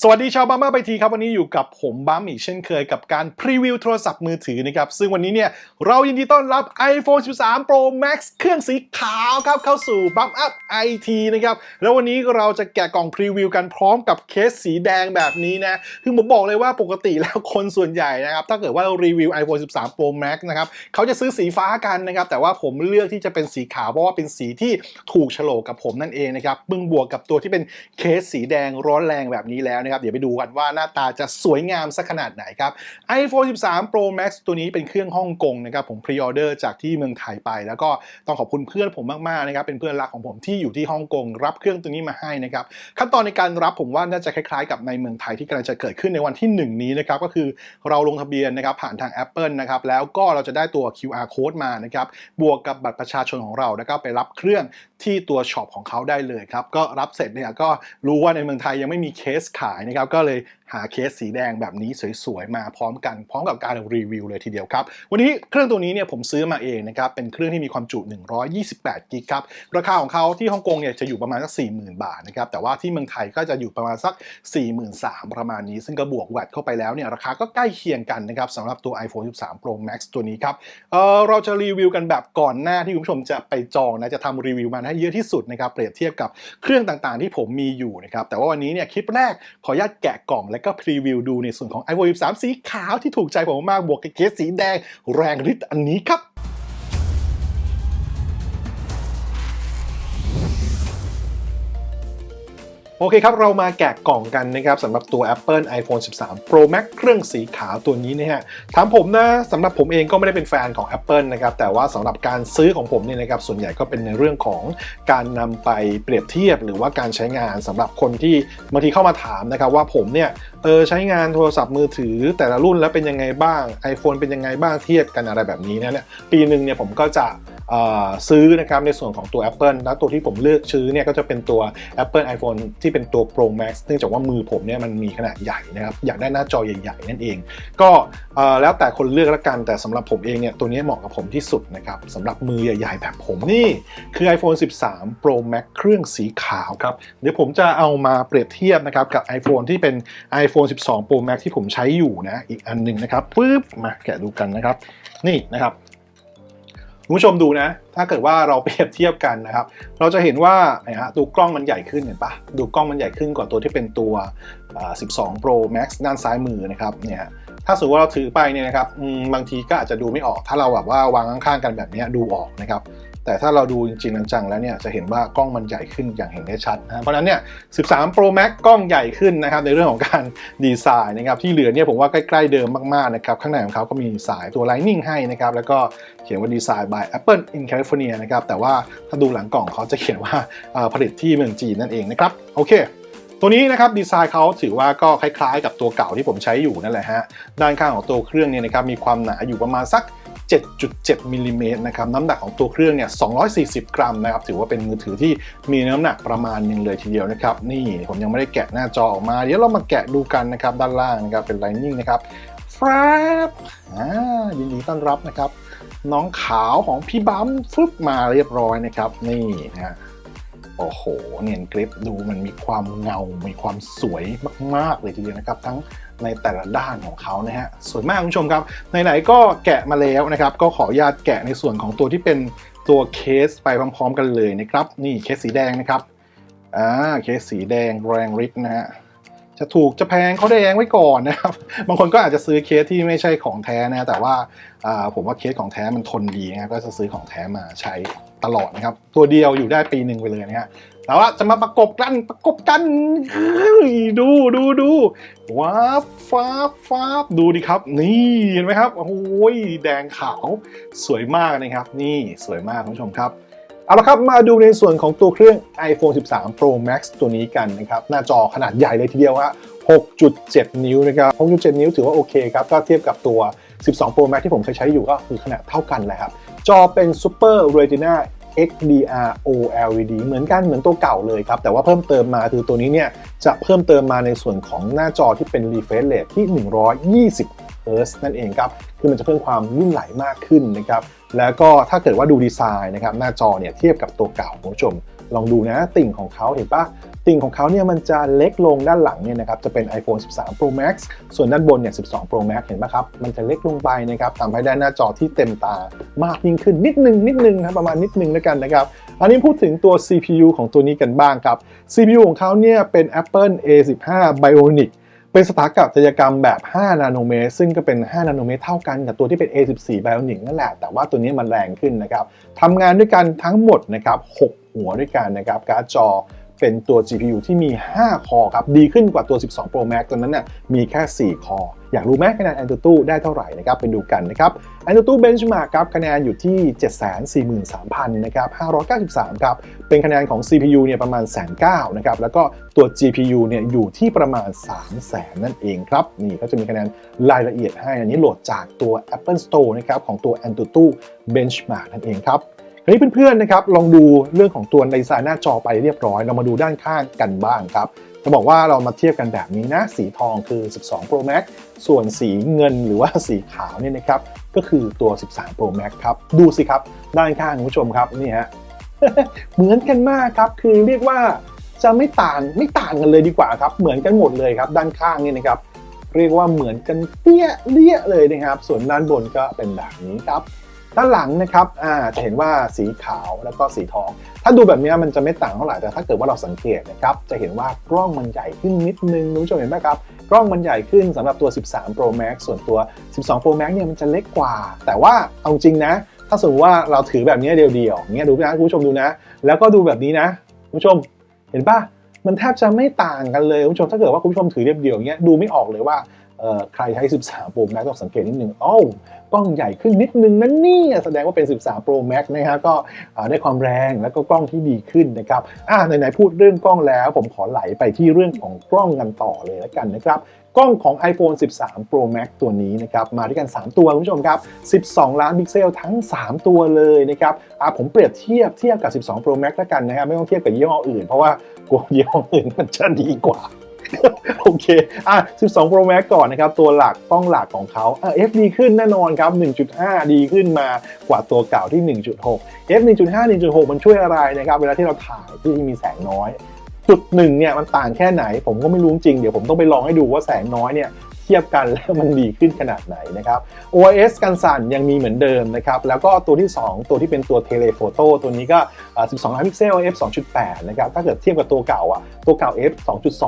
สวัสดีชาวบ้ามาไปทีครับ วันนี้อยู่กับผมบ้ามอีกเช่นเคยกับการพรีวิวโทรศัพท์มือถือนะครับ ซึ่งวันนี้เนี่ย เรายินดีต้อนรับ iPhone 13 Pro Max เครื่องสีขาวครับ เข้าสู่บัมอัพ IT นะครับ แล้ววันนี้เราจะแกะกล่องพรีวิวกันพร้อมกับเคสสีแดงแบบนี้นะคือผมบอกเลยว่าปกติแล้วคนส่วนใหญ่นะครับ ถ้าเกิดว่ารารีวิว iPhone 13 Pro Max นะครับเขาจะซื้อสีฟ้ากันนะครับแต่ว่าผมเลือกที่จะเป็นสีขาวเพราะว่าเป็นสีที่ถูกโฉลกกับผมนั่นเองนะครับมึงบวกกับตัวที่เป็นเคสสีแดงร้อนแรงแบบนี้แล้วนะครับ เดี๋ยวไปดูกันว่าหน้าตาจะสวยงามสักขนาดไหนครับ iPhone 13 Pro Max ตัวนี้เป็นเครื่องฮ่องกงนะครับผมพรีออเดอร์จากที่เมืองไทยไป แล้วก็ต้องขอบคุณเพื่อนผมมากๆนะครับเป็นเพื่อนรักของผมที่อยู่ที่ฮ่องกงรับเครื่องตัวนี้มาให้นะครับขั้นตอนในการรับผมว่าน่าจะคล้ายๆ กับในเมืองไทยที่กำลังจะเกิดขึ้นในวันที่ 1 นี้นะครับก็คือเราลงทะเบียนนะครับผ่านทาง Apple นะครับแล้วก็เราจะได้ตัว QR code มานะครับบวกกับบัตรประชาชนของเราแล้วก็ไปรับเครื่องที่ตัวช็อปของเขาได้เลยครับก็รับเสร็จเนี่ยก็รู้ว่าในเมืองไทยยังไม่มีเคสขายนะครับก็เลยหาเคสสีแดงแบบนี้สวยๆมาพร้อมกันพร้อมกับการรีวิวเลยทีเดียวครับ วันนี้เครื่องตัวนี้เนี่ยผมซื้อมาเองนะครับเป็นเครื่องที่มีความจุ 128กิกครับราคาของเขาที่ฮ่องกงเนี่ยจะอยู่ประมาณสัก 40,000 บาทนะครับแต่ว่าที่เมืองไทยก็จะอยู่ประมาณสัก 43,000ประมาณนี้ ซึ่งก็บวกแวตเข้าไปแล้วเนี่ยราคาก็ใกล้เคียงกันนะครับสำหรับตัว iPhone 13 Pro Max ตัวนี้ครับเออเราจะรีวิวกันแบบก่อนหน้าที่คุณผู้ชมจะไปจองนะจะทำรีวิวมาให้เยอะที่สุดนะครับเปรียบเทียบกับเครื่องต่างๆ ที่ผมมีอยู่นะครับแต่ว่าวันนี้เนี่ยคลิปแรกขออนุญาตแกะกล่องและก็พรีวิวดูในส่วนของ iPhone 13 สีขาวที่ถูกใจผมมากบวกกับเคสสีแดงแรงฤทธิ์อันนี้ครับ โอเคครับ เรามาแกะกล่องกันนะครับสำหรับตัว Apple iPhone 13 Pro Max เครื่องสีขาวตัวนี้นะฮะถามผมนะสำหรับผมเองก็ไม่ได้เป็นแฟนของ Apple นะครับแต่ว่าสำหรับการซื้อของผมเนี่ยนะครับส่วนใหญ่ก็เป็นในเรื่องของการนำไปเปรียบเทียบ หรือว่าการใช้งานสำหรับคนที่บางทีเข้ามาถามนะครับว่าผมเนี่ยเออใช้งานโทรศัพท์มือถือ แต่ละรุ่นแล้วเป็นยังไงบ้าง iPhone เป็นยังไงบ้างเทียบกันอะไรแบบนี้นะเนี่ยปีหนึ่งเนี่ยผมก็จะ ซื้อนะครับในส่วนของตัว Apple แล้วตัวที่ผมเลือกซื้อเนี่ยก็จะเป็นตัว Apple iPhone ที่เป็นตัว Pro Max เนื่องจากว่ามือผมเนี่ยมันมีขนาดใหญ่นะครับอยากได้หน้าจอใหญ่ๆนั่นเอง ก็เอ่อแล้วแต่คนเลือกละกันแต่สำหรับผมเองเนี่ยตัวนี้เหมาะกับผมที่สุดนะครับสำหรับมือใหญ่ๆแบบผมนี่คือ iPhone 13 Pro Max เครื่องสีขาวครับเดี๋ยวผมจะเอามาเปรียบเทียบนะครับกับ iPhone ที่เป็น iPhone 12 Pro Max ที่ผมใช้อยู่นะอีกอันหนึ่งนะครับปึ๊บมาแกะดูกันนะครับนี่นะครับ คุณผู้ชมดูนะ ถ้าเกิดว่าเราเปรียบเทียบกันนะครับ เราจะเห็นว่าเนี่ยฮะดูกล้องมันใหญ่ขึ้นเห็นปะดูกล้องมันใหญ่ขึ้นกว่าตัวที่เป็นตัว 12 Pro Max ด้านซ้ายมือนะครับเนี่ยฮะถ้าสมมติว่าเราถือไปเนี่ยนะครับบางทีก็อาจจะดูไม่ออก ถ้าเราแบบว่าวางข้างๆกันแบบนี้ดูออกนะครับ แต่ถ้าเราดูจริงๆจังๆแล้วเนี่ยจะเห็นว่ากล้องมันใหญ่ขึ้นอย่างเห็นได้ชัดนะเพราะฉะนั้นเนี่ย 13 Pro Max กล้องใหญ่ขึ้นนะครับในเรื่องของการดีไซน์นะครับที่เหลือเนี่ยผมว่าใกล้ ๆเดิมมากๆนะครับข้างในของเขาก็มีสายตัว Lightning ให้นะครับแล้วก็เขียนว่าดีไซน์ by Apple in California นะครับแต่ว่าถ้าดูหลังกล่องเขาจะเขียนว่าผลิตที่เมืองจีนนั่นเองนะครับโอเคตัวนี้นะครับดีไซน์เขาถือว่าก็คล้ายๆ กับตัวเก่าที่ผมใช้อยู่นั่นแหละฮะด้านข้างของตัวเครื่องเนี่ยนะครับมีความหนาอยู่ประมาณสัก 7.7มิลลิเมตรนะครับน้ำหนักของตัวเครื่องเนี่ย 240 กรัมนะครับถือว่าเป็นมือถือที่มีน้ำหนักประมาณหนึงเลยทีเดียวนะครับนี่ผมยังไม่ได้แกะหน้าจอออกมา เดี๋ยวเรามาแกะดูกันนะครับด้านล่างนะครับเป็น Lightning นะครับฟราบอ่ายินดีต้อนรับนะครับ น้องขาวของพี่บัมฟึบมาเรียบร้อยนะครับ นี่นะฮะโอ้โห เนียนกริปดูมันมีความเงา มีความสวยมาก ๆ เลยทีเดียวนะครับ ทั้ง ในแต่ละด้านของเขานะฮะสวยมากคุณผู้ชมครับไหนๆก็แกะมาแล้วนะครับ ก็ขออนุญาตแกะในส่วนของตัวที่เป็นตัวเคสไปพร้อมๆกันเลยนะครับ นี่เคสสีแดงนะครับอ่าเคสสีแดงแรงฤทธิ์นะฮะจะถูกจะแพงเขาได้แดงไว้ก่อนนะครับ บางคนก็อาจจะซื้อเคสที่ไม่ใช่ของแท้นะแต่ว่าผมว่าเคสของแท้มันทนดีนะก็จะซื้อของแท้มาใช้ตลอดนะครับ ตัวเดียวอยู่ได้ปีหนึ่งไปเลยนะฮะ แต่ว่าจะมาประกบกันประกบกันดูดูดูว้าบฟ้าบฟ้าบดูดิครับ นี่เห็นไหมครับโอ้ยแดงขาวสวยมากนะครับ นี่สวยมากคุณผู้ชมครับเอาละครับมาดูในส่วนของตัวเครื่อง iPhone 13 Pro Max ตัวนี้กันนะครับ หน้าจอขนาดใหญ่เลยทีเดียวฮะ6.7 นิ้วนะครับ 6.7 นิ้วถือว่าโอเคครับก็เทียบกับตัว 12 Pro Max ที่ผมเคยใช้อยู่ก็คือขนาดเท่ากันแหละครับ จอเป็น Super Retina XDR OLED เหมือนกันเหมือนตัวเก่าเลยครับ แต่ว่าเพิ่มเติมมาคือตัวนี้เนี่ยจะเพิ่มเติมมาในส่วนของหน้าจอที่เป็น refresh rate ที่ 120 Hz นั่นเองครับ คือมันจะเพิ่มความลื่นไหลมากขึ้นนะครับ แล้วก็ถ้าเกิดว่าดูดีไซน์นะครับหน้าจอเนี่ยเทียบกับตัวเก่าคุณผู้ชม ลองดูนะติ่งของเขาเห็นปะติ่งของเขาเนี่ยมันจะเล็กลงด้านหลังเนี่ยนะครับจะเป็น iPhone 13 Pro Max ส่วนด้านบนเนี่ย 12 Pro Max เห็นปะครับ มันจะเล็กลงไปนะครับทำให้ได้หน้าจอที่เต็มตามากยิ่งขึ้นนิดนึงนิดนึงนะประมาณนิดนึงแล้วกันนะครับ อันนี้พูดถึงตัว CPU ของตัวนี้กันบ้างครับ CPU ของเขาเนี่ยเป็น Apple A15 Bionic เป็นสถาปัตยกรรมแบบ 5 นาโนเมตร ซึ่งก็เป็น 5 นาโนเมตรเท่ากันกับตัวที่เป็น A14 Bionic นั่นแหละ แต่ว่าตัวนี้มันแรงขึ้นนะครับทำงานด้วยกันทั้งหมดนะครับ6 หัวด้วยกันนะครับการ์ดจอเป็นตัว GPU ที่มี 5 คอครับ ดีขึ้นกว่าตัว 12 Pro Max ตัวนั้นน่ะมีแค่ 4 คอ อยากรู้ไหมคะแนน AnTuTu ได้เท่าไหร่นะครับ ไปดูกันนะครับ AnTuTu Benchmark ครับ คะแนนอยู่ที่ 743,000 นะครับ 593 ครับ เป็นคะแนนของ CPU เนี่ยประมาณแสนเนะครับ แล้วก็ตัว GPU เนี่ยอยู่ที่ประมาณ 3 0 0แสนนั่นเองครับ นี่เขาจะมีคะแนนรายละเอียดให้ อันนี้โหลดจากตัว Apple Store นะครับของตัว AnTuTu Benchmark นั่นเองครับ คราวนี้เพื่อนๆนะครับลองดูเรื่องของตัวดีไซน์หน้าจอไปเรียบร้อย เรามาดูด้านข้างกันบ้างครับจะบอกว่าเรามาเทียบกันแบบนี้นะ สีทองคือ 12 Pro Max ส่วนสีเงินหรือว่าสีขาวเนี่ยนะครับก็คือตัว 13 Pro Max ครับ ดูสิครับ ด้านข้างคุณผู้ชมครับนี่ฮะเหมือนกันมากครับ คือเรียกว่าจะไม่ต่างไม่ต่างกันเลยดีกว่าครับ เหมือนกันหมดเลยครับ ด้านข้างนี่นะครับ เรียกว่าเหมือนกันเปี้ยเลี่ยเลยนะครับ ส่วนด้านบนก็เป็นแบบนี้ครับ ด้านหลังนะครับอ่าจะเห็นว่าสีขาวแล้วก็สีทอง ถ้าดูแบบนี้มันจะไม่ต่างเท่าไหร่แต่ถ้าเกิดว่าเราสังเกตนะครับจะเห็นว่ากล้องมันใหญ่ขึ้นนิดนึงคุณผู้ชมเห็นไหมครับกล้องมันใหญ่ขึ้นสำหรับตัว 13 Pro Max ส่วนตัว 12 Pro Max เนี่ยมันจะเล็กกว่า แต่ว่าเอาจริงนะ ถ้าสมมติว่าเราถือแบบนี้เดียวๆเงี้ยดูนะคุณผู้ชมดูนะ แล้วก็ดูแบบนี้นะคุณผู้ชมเห็นปะมันแทบจะไม่ต่างกันเลยคุณผู้ชมถ้าเกิดว่าคุณผู้ชมถือเรียบๆอย่างเงี้ยดูไม่ออกเลยว่า ใครใช้ 13 Pro Max ต้องสังเกตนิดนึงอ้าวกล้องใหญ่ขึ้นนิดนึงนั่นนี่แสดงว่าเป็น 13 Pro Max นะฮะก็ได้ความแรงแล้วก็กล้องที่ดีขึ้นนะครับอ่าไหนๆพูดเรื่องกล้องแล้ว ผมขอไหลไปที่เรื่องของกล้องกันต่อเลยแล้วกันนะครับกล้องของ iPhone 13 Pro Max ตัวนี้นะครับมาด้วยกัน 3 ตัวคุณผู้ชมครับ 12 ล้านพิกเซลทั้ง 3 ตัวเลยนะครับอะผมเปรียบเทียบเทียบกับ 12 Pro Max แล้วกันนะครับไม่ต้องเทียบกับยี่ห้ออื่น เพราะว่ากลัวยี่ห้ออื่นมันจะดีกว่า โอเค อะ 12 Pro Max ก่อนนะครับ ตัวหลักกล้องหลักของเขาเอะ F ดีขึ้นแน่นอนครับ 1.5 ดีขึ้นมากว่าตัวเก่าที่ 1.6 F 1.5 1.6 มันช่วยอะไรนะครับ เวลาที่เราถ่ายที่มีแสงน้อย จุดหนึ่งเนี่ยมันต่างแค่ไหน ผมก็ไม่รู้จริง เดี๋ยวผมต้องไปลองให้ดูว่าแสงน้อยเนี่ยเทียบกันแล้วมันดีขึ้นขนาดไหนนะครับ OIS กันสั่นยังมีเหมือนเดิมนะครับ แล้วก็ตัวที่ 2 ตัวที่เป็นตัวเทเลโฟโต้ตัวนี้ก็อ่า12 ล้านพิกเซล f 2.8 นะครับ ถ้าเกิดเทียบกับตัวเก่าอะ ตัวเก่า f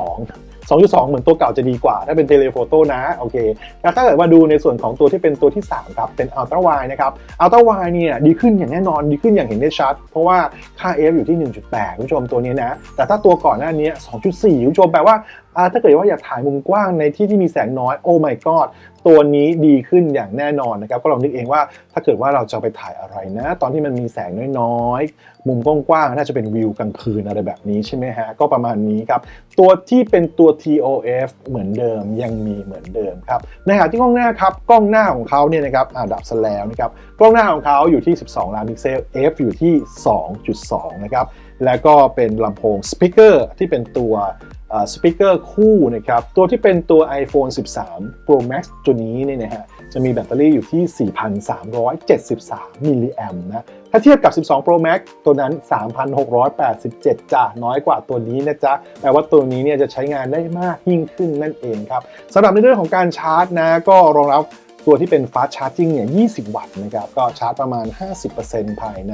2.2 2.2 เหมือนตัวเก่าจะดีกว่า ถ้าเป็นเทเลโฟโต้นะโอเคแล้วถ้าเกิดมาดูในส่วนของตัวที่เป็นตัวที่ 3 ครับ เป็นอัลตร้าไวนะครับอัลตร้าไวเนี่ยดีขึ้นอย่างแน่นอนดีขึ้นอย่างเห็นได้ชัด เพราะว่าค่า f อยู่ที่ 1.8 คุณผู้ชมตัวนี้นะ แต่ถ้าตัวก่อนหน้านี้ 2.4 คุณผู้ชมแปลว่าถ้าเกิดว่าอยากถ่ายมุมกว้างในที่ที่มีแสงน้อยโอ้ my god ตัวนี้ดีขึ้นอย่างแน่นอนนะครับก็ลองนึกเองว่าถ้าเกิดว่าเราจะไปถ่ายอะไรนะ ตอนที่มันมีแสงน้อยๆ มุมกว้างๆ น่าจะเป็นวิวกลางคืนอะไรแบบนี้ใช่ไหมฮะ ก็ประมาณนี้ครับ ตัวที่เป็นตัว TOF เหมือนเดิมยังมีเหมือนเดิมครับในขณะที่กล้องหน้าครับ กล้องหน้าของเขาเนี่ยนะครับอ่าดับซะแล้วนะครับกล้องหน้าของเขาอยู่ที่ 12 ล้านพิกเซล f อยู่ที่ 2.2 นะครับ แล้วก็เป็นลำโพงสปีกเกอร์ที่เป็นตัวสปีกเกอร์คู่นะครับ ตัวที่เป็นตัว iPhone 13 Pro Max ตัวนี้เนี่ยนะฮะจะมีแบตเตอรี่อยู่ที่ 4,373 มิลลิแอมป์นะ ถ้าเทียบกับ 12 Pro Max ตัวนั้น 3,687จ้าน้อยกว่าตัวนี้นะจ๊ะแปลว่าตัวนี้เนี่ยจะใช้งานได้มากยิ่งขึ้นนั่นเองครับสำหรับในเรื่องของการชาร์จนะ ก็รองรับ ตัวที่เป็น Fast Charging เนี่ย 20 วัตต์นะครับ ก็ชาร์จประมาณ 50%ภายใน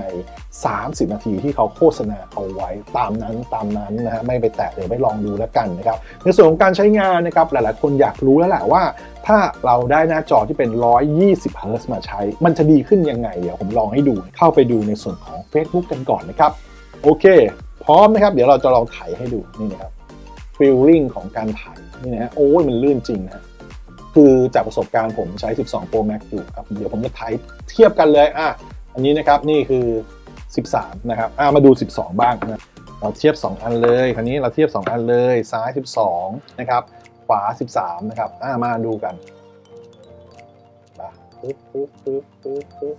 30 นาทีที่เขาโฆษณาเอาไว้ตามนั้นตามนั้นนะฮะไม่ไปแตะเดี๋ยวไปลองดูแล้วกันนะครับ ในส่วนของการใช้งานนะครับ หลายๆ คนอยากรู้แล้วแหละว่า ถ้าเราได้หน้าจอที่เป็น 120 Hz มาใช้ มันจะดีขึ้นยังไง เดี๋ยวผมลองให้ดูเข้าไปดูในส่วนของ Facebook กันก่อนนะครับโอเค พร้อมนะครับ เดี๋ยวเราจะลองถ่ายให้ดูนี่นะครับฟีลลิ่งของการถ่ายนี่นะฮะโอ้ยมันลื่นจริงนะฮะ คือจากประสบการณ์ผมใช้ 12 Pro Max อยู่ครับ เดี๋ยวผมจะถ่ายเทียบกันเลยอะอันนี้นะครับนี่คือ 13 นะครับอะมาดู 12 บ้างนะเราเทียบ 2 อันเลยคราวนี้เราเทียบ 2 อันเลยซ้าย 12 นะครับขวา 13 นะครับอะมาดูกันปึ๊บปึ๊บปึ๊บปึ๊บปึ๊บ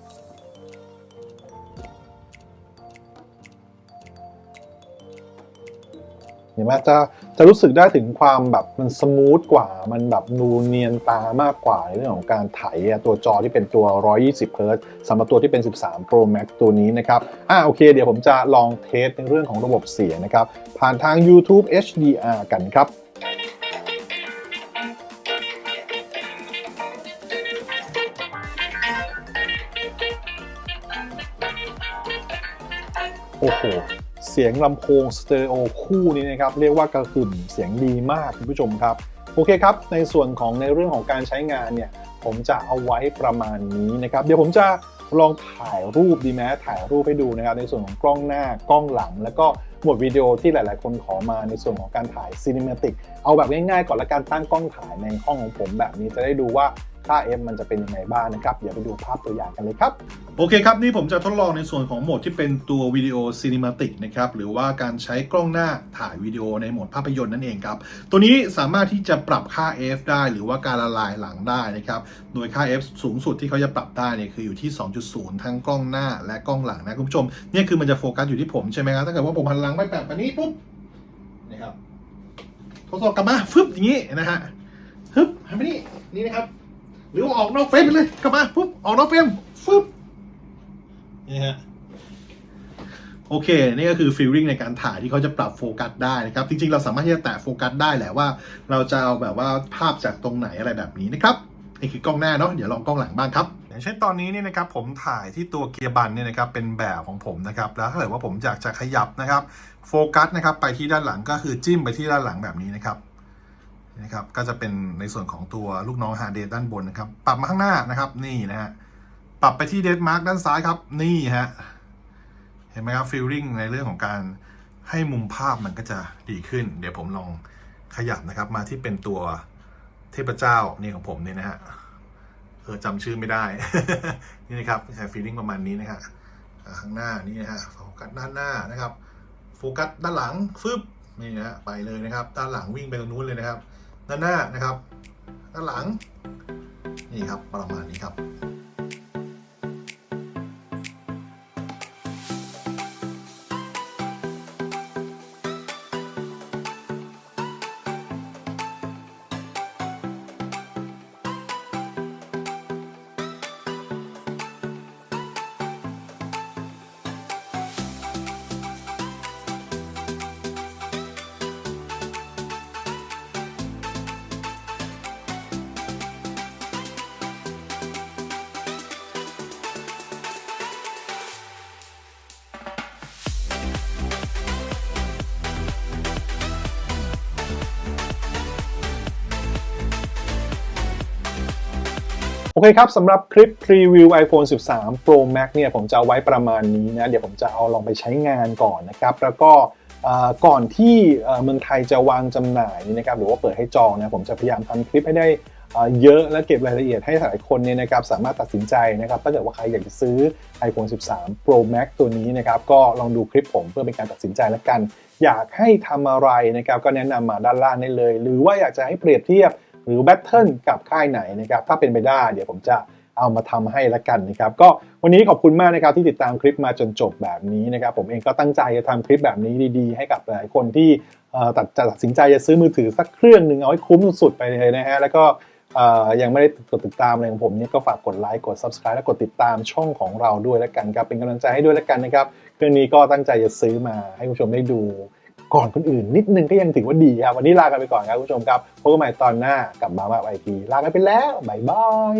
ห็นไหมจะจะรู้สึกได้ถึงความแบบมันสมูทกว่า มันแบบดูเนียนตามากกว่าในเรื่องของการไถอะตัวจอที่เป็นตัว 120 Hz สำหรับตัวที่เป็น 13 Pro Max ตัวนี้นะครับอ่าโอเค เดี๋ยวผมจะลองเทสในเรื่องของระบบเสียงนะครับ ผ่านทาง YouTube HDR กันครับโอ้โห เสียงลำโพงสเตอริโอคู่นี้นะครับเรียกว่ากระหึ่มเสียงดีมากคุณผู้ชมครับ โอเคครับ ในส่วนของในเรื่องของการใช้งานเนี่ยผมจะเอาไว้ประมาณนี้นะครับเดี๋ยวผมจะลองถ่ายรูปดีไหมถ่ายรูปให้ดูนะครับ ในส่วนของกล้องหน้ากล้องหลัง แล้วก็หมวดวิดีโอที่หลาย ๆ คนขอมาในส่วนของการถ่ายซีนิเมติกเอาแบบง่าย ๆ ก่อนละการตั้งกล้องถ่ายในห้องของผมแบบนี้จะได้ดูว่า ค่า F มันจะเป็นยังไงบ้างนะครับ เดี๋ยวไปดูภาพตัวอย่างกันเลยครับ โอเคครับ นี่ผมจะทดลองในส่วนของโหมดที่เป็นตัววิดีโอซีนิมาติกนะครับ หรือว่าการใช้กล้องหน้าถ่ายวิดีโอในโหมดภาพยนตร์นั่นเองครับ ตัวนี้สามารถที่จะปรับค่า f ได้หรือว่าการละลายหลังได้นะครับ โดยค่า f สูงสุดที่เขาจะปรับได้เนี่ยคืออยู่ที่ 2.0 ทั้งกล้องหน้าและกล้องหลังนะคุณผู้ชมเนี่ยคือมันจะโฟกัสอยู่ที่ผมใช่ไหมครับถ้าเกิดว่าผมหันหลังไปแบบนี้ปุ๊บนะครับทดสอบกลับมาฟึบอย่างนี้นะฮะฮึบหันไปนี่นี่นะครับ หรือว่าออกนอกเฟรมไปเลยกลับมาปุ๊บออกนอกเฟรมฟึบนี่ฮะโอเค นี่ก็คือฟีลลิ่งในการถ่ายที่เขาจะปรับโฟกัสได้นะครับ จริงๆ เราสามารถที่จะแตะโฟกัสได้แหละว่า เราจะเอาแบบว่าภาพจากตรงไหนอะไรแบบนี้นะครับนี่คือกล้องหน้าเนาะเดี๋ยวลองกล้องหลังบ้างครับอย่างเช่นตอนนี้เนี่ยนะครับผมถ่ายที่ตัวเกียร์บันเนี่ยนะครับเป็นแบบของผมนะครับแล้วถ้าเกิดว่าผมอยากจะขยับนะครับโฟกัสนะครับไปที่ด้านหลังก็คือจิ้มไปที่ด้านหลังแบบนี้นะครับ นะครับก็จะเป็นในส่วนของตัวลูกน้องฮาร์เดด้านบนนะครับ ปรับมาข้างหน้านะครับนี่นะฮะปรับไปที่เดดมาร์กด้านซ้ายครับ นี่ฮะเห็นไหมครับฟีลลิ่งในเรื่องของการให้มุมภาพมันก็จะดีขึ้น เดี๋ยวผมลองขยับนะครับ มาที่เป็นตัวเทพเจ้านี่ของผมเนี่ยนะฮะเออจำชื่อไม่ได้ นี่นะครับใช้ฟีลลิ่งประมาณนี้นะฮะข้างหน้านี่นะฮะโฟกัสด้านหน้านะครับ โฟกัสด้านหลังฟึบนี่นะฮะไปเลยนะครับ ด้านหลังวิ่งไปตรงนู้นเลยนะครับ ด้านหน้านะครับ ด้านหลัง นี่ครับประมาณนี้ครับ เคครับสำหรับคลิปพรีวิว iPhone 13 Pro Max เนี่ยผมจะเอาไว้ประมาณนี้นะ เดี๋ยวผมจะเอาลองไปใช้งานก่อนนะครับ แล้วก็ก่อนที่เมืองไทยจะวางจำหน่ายนะครับหรือว่าเปิดให้จองนะผมจะพยายามทำคลิปให้ได้เอ่อเยอะและเก็บรายละเอียดให้หลายคนเนี่ยนะครับสามารถตัดสินใจนะครับถ้าเกิดว่าใครอยากจะซื้อ iPhone 13 Pro Max ตัวนี้นะครับก็ลองดูคลิปผมเพื่อเป็นการตัดสินใจแล้วกัน อยากให้ทำอะไรนะครับก็แนะนำมาด้านล่างได้เลย หรือว่าอยากจะให้เปรียบเทียบ หรือแบทเทิลกับค่ายไหนนะครับถ้าเป็นไปได้เดี๋ยวผมจะเอามาทำให้ละกันนะครับก็วันนี้ขอบคุณมากนะครับที่ติดตามคลิปมาจนจบแบบนี้นะครับผมเองก็ตั้งใจจะทำคลิปแบบนี้ดีๆ ให้กับหลายคนที่ตัดจะตัดสินใจจะซื้อมือถือสักเครื่องหนึ่งเอาให้คุ้มสุดไปเลยนะฮะแล้วก็ยังไม่ได้กดติดตามอะไรของผมเนี่ยก็ฝากกดไลค์กด subscribe และกดติดตามช่องของเราด้วยละกันครับเป็นกำลังใจให้ด้วยละกันนะครับเครื่องนี้ก็ตั้งใจจะซื้อมาให้คุณผู้ชมได้ดู ก่อนคนอื่นนิดนึงก็ยังถือว่าดีครับ วันนี้ลากันไปก่อนครับคุณผู้ชมครับพบกันใหม่ตอนหน้ากับมาว่าไอทีลากันไปแล้วบายบาย